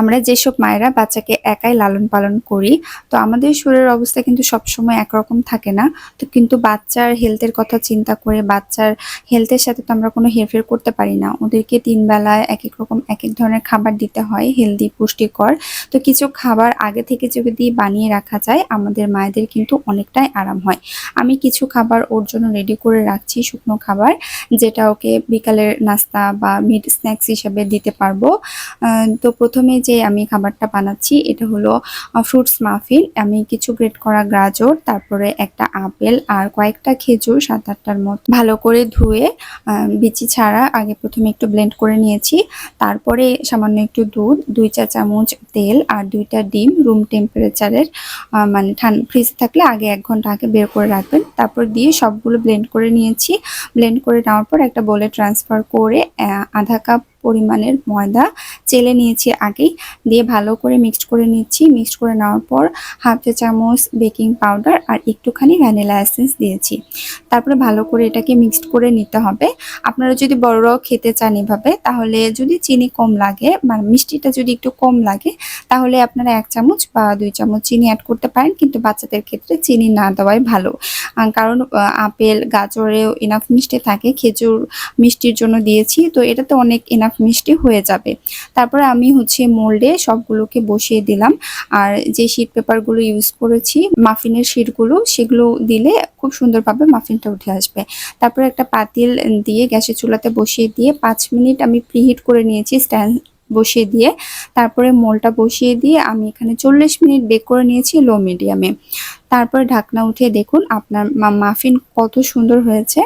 আমরা যেসব মায়েরা বাচ্চাকে একাই লালন পালন করি, তো আমাদের শরীরের অবস্থা কিন্তু সবসময় একরকম থাকে না। তো কিন্তু বাচ্চার হেলথের কথা চিন্তা করে বাচ্চার হেলথের সাথে তো আমরা কোনো হেরফের করতে পারি না। ওদেরকে তিন বেলায় এক এক রকম এক এক ধরনের খাবার দিতে হয় হেলদি পুষ্টিকর। তো কিছু খাবার আগে থেকে যদি বানিয়ে রাখা যায়, আমাদের মায়েদের কিন্তু অনেকটাই আরাম হয়। আমি কিছু খাবার ওর জন্য রেডি করে রাখছি, শুকনো খাবার, যেটা ওকে বিকালের নাস্তা বা মিড স্ন্যাক্স হিসেবে দিতে পারব। তো প্রথমে যে আমি খাবারটা বানাচ্ছি, এটা হলো ফ্রুটস মাফিন আমি কিছু গ্রেট করা গাজর, তারপরে একটা আপেল আর কয়েকটা খেজুর সাত আটটার মতো ভালো করে ধুয়ে বিচি ছাড়া আগে প্রথমে একটু ব্লেন্ড করে নিয়েছি। তারপরে সামান্য একটু দুধ, দুই চা চামচ তেল আর দুইটা ডিম রুম টেম্পারেচারের মানে ঠান্ডা ফ্রিজ থাকলে আগে এক ঘণ্টা আগে বের করে রাখবেন। তারপর দিয়ে সবগুলো ব্লেন্ড করে নিয়েছি। ব্লেন্ড করে নেওয়ার পর একটা বলে ট্রান্সফার করে আধা কাপ পরিমাণের ময়দা চেলে নিয়েছি আগেই। দিয়ে ভালো করে মিক্সড করে নিচ্ছি। মিক্সড করে নেওয়ার পর হাফ চা চামচ বেকিং পাউডার আর একটুখানি ভ্যানিলা এসেন্স দিয়েছি। তারপরে ভালো করে এটাকে মিক্সড করে নিতে হবে। আপনারা যদি বড়রাও খেতে চান এভাবে, তাহলে যদি চিনি কম লাগে মানে মিষ্টিটা যদি একটু কম লাগে, তাহলে আপনারা এক চামচ বা দুই চামচ চিনি অ্যাড করতে পারেন। কিন্তু বাচ্চাদের ক্ষেত্রে চিনি না দেওয়াই ভালো। কারণ আপেল, গাজরেও ইনাফ মিষ্টি থাকে। খেজুর মিষ্টির জন্য দিয়েছি। তো এটাতে অনেক ইনাফ মিষ্টি হয়ে যাবে। তারপরে আমি হচ্ছে মোল্ডে সবগুলোকে বসিয়ে দিলাম। আর যে শিট পেপারগুলো ইউজ করেছি, মাফিনের শিটগুলো সেগুলো দিলে খুব সুন্দরভাবে মাফিনটা উঠে আসবে। তারপরে একটা পাতিল দিয়ে গ্যাসের চুলাতে বসিয়ে দিয়ে পাঁচ মিনিট আমি প্রিহিট করে নিয়েছি স্ট্যান্ড বসিয়ে দিয়ে। তারপরে মোলটা বসিয়ে দিয়ে আমি এখানে চল্লিশ মিনিট বেক করে নিয়েছি লো মিডিয়ামে তারপরে ঢাকনা উঠিয়ে দেখুন আপনার মাফিন কত সুন্দর হয়েছে।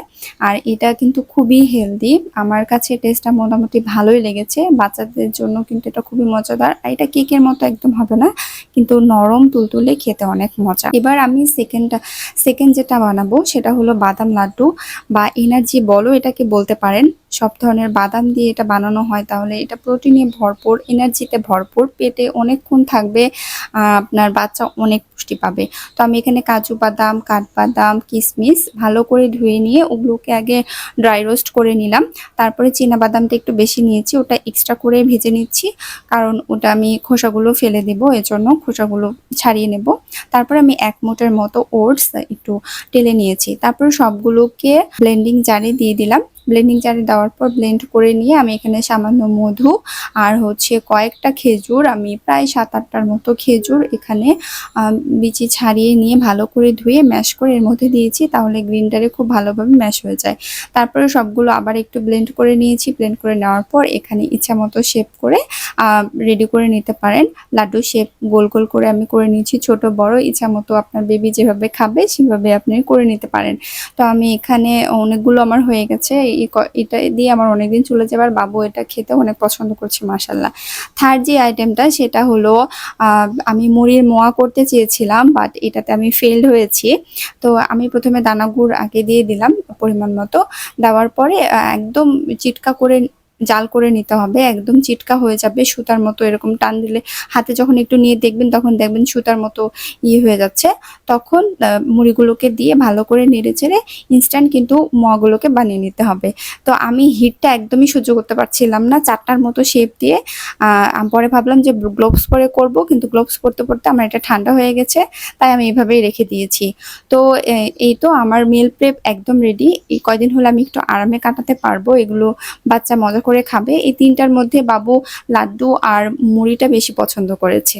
আর এটা কিন্তু খুবই হেলদি আমার কাছে টেস্টটা মোটামুটি ভালোই লেগেছে। বাচ্চাদের জন্য কিন্তু এটা খুবই মজাদার। আর এটা কেকের মতো একদম হবে না, কিন্তু নরম তুলতুলে খেতে অনেক মজা। এবার আমি সেকেন্ডটা সেকেন্ড যেটা বানাবো সেটা হলো বাদাম লাড্ডু বা এনার্জি বলো এটাকে বলতে পারেন। সব ধরনের বাদাম দিয়ে এটা বানানো হয়, তাহলে এটা প্রোটিনে ভরপুর এনার্জিতে ভরপুর, পেটে অনেকক্ষণ থাকবে আপনার বাচ্চা অনেক পুষ্টি পাবে। তো আমি এখানে কাজু বাদাম, কাঠবাদাম কিশমিশ ভালো করে ধুয়ে নিয়ে ওগুলোকে আগে ড্রাই রোস্ট করে নিলাম। তারপরে চীনা বাদামটা একটু বেশি নিয়েছি, ওটা এক্সট্রা করে ভেজে নিচ্ছি, কারণ ওটা আমি খোসাগুলো ফেলে দেব, এজন্য খোসাগুলো ছাড়িয়ে নেব। তারপরে আমি এক মোটের মতো ওটস একটু টেলে নিয়েছি। তারপরে সবগুলোকে ব্লেন্ডিং জারে দিয়ে দিলাম। ব্লেন্ডিং জারে দেওয়ার পর ব্লেন্ড করে নিয়ে আমি এখানে সামান্য মধু আর হচ্ছে কয়েকটা খেজুর, আমি প্রায় সাত আটটার মতো খেজুর এখানে বিচি ছাড়িয়ে নিয়ে ভালো করে ধুয়ে ম্যাশ করে এর মধ্যে দিয়েছি তাহলে গ্রিনটারে খুব ভালোভাবে ম্যাশ হয়ে যায়। তারপরে সবগুলো আবার একটু ব্লেন্ড করে নিয়েছি ব্লেন্ড করে নেওয়ার পর এখানে ইচ্ছা মতো শেপ করে রেডি করে নিতে পারেন। লাড্ডু শেপ গোল গোল করে আমি করে নিয়েছি, ছোট, বড়, ইচ্ছা মতো আপনার বেবি যেভাবে খাবে সেভাবে আপনি করে নিতে পারেন। তো আমি এখানে অনেকগুলো আমার হয়ে গেছে এটা দিয়ে আমার অনেকদিন চলে যাবার বাবু এটা খেতে অনেক পছন্দ করছে মাসাল্লাহ থার্ড যে আইটেমটা সেটা হলো আমি মুড়ির মোয়া করতে চেয়েছিলাম বাট এটাতে আমি ফেল্ড হয়েছি। তো আমি প্রথমে দানা গুড় আগে দিয়ে দিলাম পরিমাণ মতো। দেওয়ার পরে একদম চিটকা করে জাল করে নিতে হবে, একদম চিটকা হয়ে যাবে সুতার মতো এরকম টান দিলে। হাতে যখন একটু নিয়ে দেখবেন, তখন দেখবেন সুতার মতো ইয়ে হয়ে যাচ্ছে। তখন মুড়িগুলোকে দিয়ে ভালো করে নেড়ে চেড়ে ইনস্ট্যান্ট কিন্তু মোয়াগুলোকে বানিয়ে নিতে হবে। তো আমি হিটটা একদমই সহ্য করতে পারছিলাম না, চারটার মতো শেপ দিয়ে। পরে ভাবলাম যে গ্লোভস পরে করব, কিন্তু গ্লোভস পরতে পরতে আমার এটা ঠান্ডা হয়ে গেছে, তাই আমি এভাবেই রেখে দিয়েছি। তো এই তো আমার মিল প্রেপ একদম রেডি এই কয়দিন হলে আমি একটু আরামে কাটাতে পারব, এগুলো বাচ্চা মজা করে খাবে। এই তিনটার মধ্যে বাবু লাড্ডু আর মুড়িটা বেশি পছন্দ করেছে।